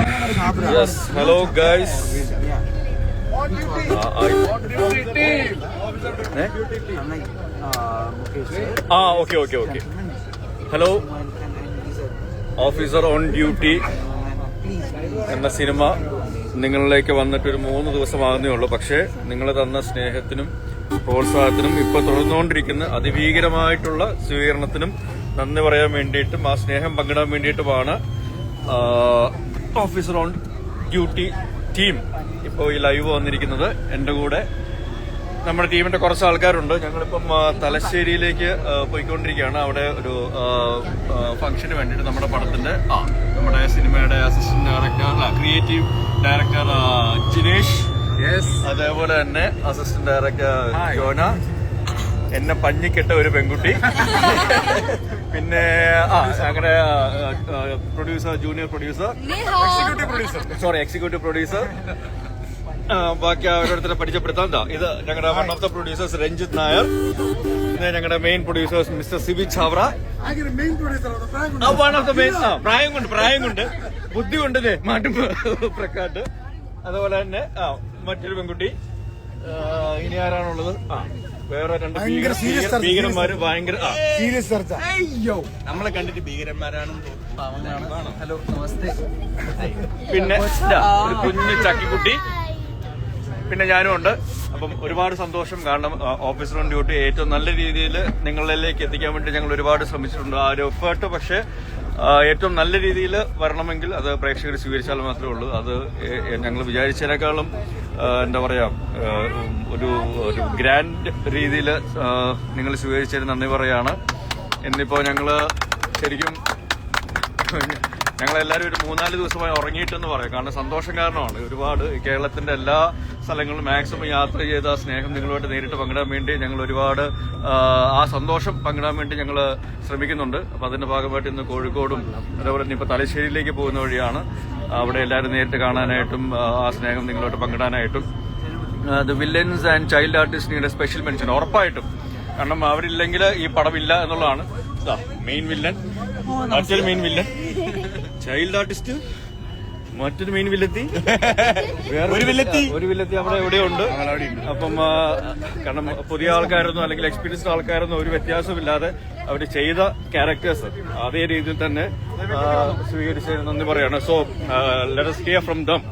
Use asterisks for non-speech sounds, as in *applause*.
Yes, hello guys. ആ okay okay okay hello officer on duty. എന്ന cinema നിങ്ങളിലേക്ക് വന്നിട്ട് ഒരു മൂന്ന് ദിവസമാകുന്നേ ഉള്ളൂ പക്ഷേ നിങ്ങൾ തന്ന സ്നേഹത്തിനും പ്രോത്സാഹത്തിനും ഇപ്പൊ തുടർന്നുകൊണ്ടിരിക്കുന്ന അതിഭീകരമായിട്ടുള്ള സ്വീകരണത്തിനും നന്ദി പറയാൻ വേണ്ടിയിട്ടും ആ സ്നേഹം പങ്കിടാൻ വേണ്ടിയിട്ടുമാണ് ഓഫീസർ ഓൺ ഡ്യൂട്ടി ടീം ഇപ്പോൾ ഈ ലൈവ് വന്നിരിക്കുന്നത് എന്റെ കൂടെ. നമ്മുടെ ടീമിന്റെ കുറച്ച് ആൾക്കാരുണ്ട്. ഞങ്ങളിപ്പം തലശ്ശേരിയിലേക്ക് പോയിക്കൊണ്ടിരിക്കുകയാണ്. അവിടെ ഒരു ഫംഗ്ഷന് വേണ്ടിയിട്ട് നമ്മുടെ പടത്തിന്റെ ആ നമ്മുടെ സിനിമയുടെ assistant director creative director Jinesh. അതേപോലെ തന്നെ അസിസ്റ്റന്റ് ഡയറക്ടർ ജോന. എന്നെ പഞ്ഞിക്കെട്ട ഒരു പെൺകുട്ടി. പിന്നെ ആ അങ്ങനെ producer junior producer executive producer sorry executive producer ബാക്കി അവരോടത്തിനെ പരിചയപ്പെടുത്താം. ദാ, ഇത് ഞങ്ങളുടെ one of the producers Ranjith Nair. പിന്നെ ഞങ്ങളുടെ main producers mister Siby Chavara one of the main പ്രായം കൊണ്ട്. പ്രായം കൊണ്ട് ബുദ്ധി കൊണ്ട് മാറ്റും പ്രക്കാട്ട്. അതുപോലെ തന്നെ മറ്റൊരു പെൺകുട്ടി. ഇനി ആരാണുള്ളത്? ആ വേറെ രണ്ട് ഭീകര- ഭീകര- ഭീകരന്മാര് ഭയങ്കര ആ. നമ്മളെ കണ്ടിട്ട് ഭീകരന്മാരാണെന്ന് തോന്നുന്നു. Hello, namaste. പിന്നെ ഇതാ, ഒരു കുഞ്ഞു ചക്കിക്കുട്ടി. പിന്നെ ഞാനും ഉണ്ട്. അപ്പം ഒരുപാട് സന്തോഷം. കാരണം ഓഫീസർ ഓൺ ഡ്യൂട്ടി ഏറ്റവും നല്ല രീതിയിൽ നിങ്ങളിലേക്ക് എത്തിക്കാൻ വേണ്ടി ഞങ്ങൾ ഒരുപാട് ശ്രമിച്ചിട്ടുണ്ട്. ആ ഒരു എഫേർട്ട് പക്ഷേ ആ, ഏറ്റവും നല്ല രീതിയിൽ വരണമെങ്കിൽ അത് പ്രേക്ഷകർ സ്വീകരിച്ചാൽ മാത്രമേ ഉള്ളൂ. അത് ഞങ്ങൾ വിചാരിച്ചതിനേക്കാളും എന്താ പറയാ ഒരു ഒരു ഗ്രാൻഡ് രീതിയിൽ നിങ്ങൾ സ്വീകരിച്ചതിന് നന്ദി പറയാണ്. ഇന്നിപ്പോ ഞങ്ങൾ ശരിക്കും ഞങ്ങളെല്ലാവരും ഒരു മൂന്നാൽ ദിവസമായി ഉറങ്ങിയിട്ടെന്ന് പറയാം. കാരണം സന്തോഷം കാരണമാണ്. ഒരുപാട് കേരളത്തിന്റെ എല്ലാ സ്ഥലങ്ങളിലും മാക്സിമം യാത്ര ചെയ്ത സ്നേഹം നിങ്ങളുമായിട്ട് നേരിട്ട് പങ്കിടാൻ വേണ്ടി ഞങ്ങൾ ഒരുപാട് ആ, സന്തോഷം പങ്കിടാൻ വേണ്ടി ഞങ്ങൾ ശ്രമിക്കുന്നുണ്ട്. അപ്പൊ അതിന്റെ ഭാഗമായിട്ട് ഇന്ന് കോഴിക്കോടും അതേപോലെ തന്നെ ഇപ്പൊ തലശ്ശേരിയിലേക്ക് പോകുന്ന വഴിയാണ്. അവിടെ എല്ലാവരും നേരിട്ട് കാണാനായിട്ടും ആ, സ്നേഹം നിങ്ങളോട്ട് പങ്കിടാനായിട്ടും. The villains and child artist need special mention. ഉറപ്പായിട്ടും. കാരണം അവരില്ലെങ്കിൽ ഈ പടമില്ല എന്നുള്ളതാണ്. മെയിൻ വില്ലൻ മറ്റൊരു മെയിൻ വില്ലൻ ചൈൽഡ് ആർട്ടിസ്റ്റ് മറ്റൊരു മെയിൻ വില്ലെത്തി. *laughs* ഒരു വില്ലെത്തി. ഒരു വില്ലെത്തി അവിടെ എവിടെയുണ്ട് അപ്പം കാരണം പുതിയ ആൾക്കാരൊന്നും അല്ലെങ്കിൽ എക്സ്പീരിയൻസ്ഡ് ആൾക്കാരൊന്നും ഒരു വ്യത്യാസമില്ലാതെ അവർ ചെയ്ത ക്യാരക്ടേഴ്സ് അതേ രീതിയിൽ തന്നെ സ്വീകരിച്ചു നന്ദി പറയാണ്. So let hear from them